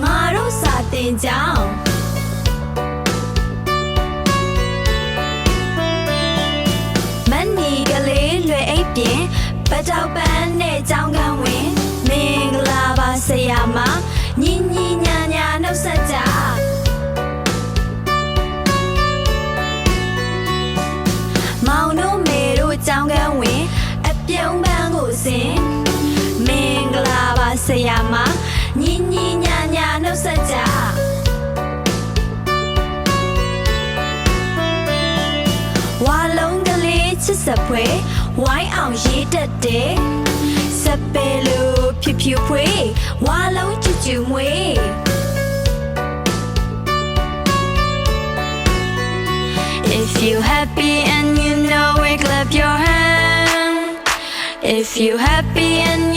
ငါတို့စာတင်ကြောင်းမန်နီကလေးလွယ်အိပ်ပြင်ပတောက်ပန်းနဲ့ကြောင်းကန်းဝင်မင်္ဂလာပါဆရာမညင်ညင်ညာညာနှုတ်ဆက်ကြမောင်တို့မေတို့ကြောင်းကန်းဝင် အပြုံးပန်းကိုစင်မင်္ဂလာပါဆရာမညင်ညင်ညာ နှုတ်ဆက်ကြဝါလုံးကလေးချစ်စပွဲ ဝိုင်းအောင်ရေးတတ်တယ်စပယ်လို့ဖြူဖြူဖွေးဝါလုံးချူချူမွေး If you happy and you know it clap your hand If you happy and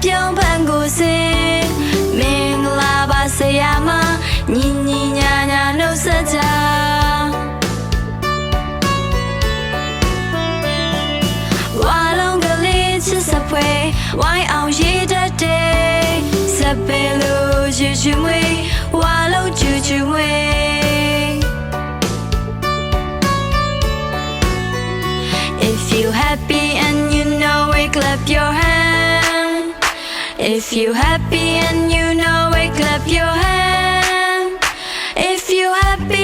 အပြုံးဖန်ကိုစင်မင်္ဂလာပါဆရာမညီညီညာညာနှုတ်ဆက်ကြဝါလုံးကလေးချစ်စပွဲဝိုင်းအောင်ရေးတတ်တယ်စပယ်လို့ချူချူမွေးဝါလုံးချူချူမွေး If you happy and you know it, clap your hand. If you happy and you know it, clap your hand. If you happy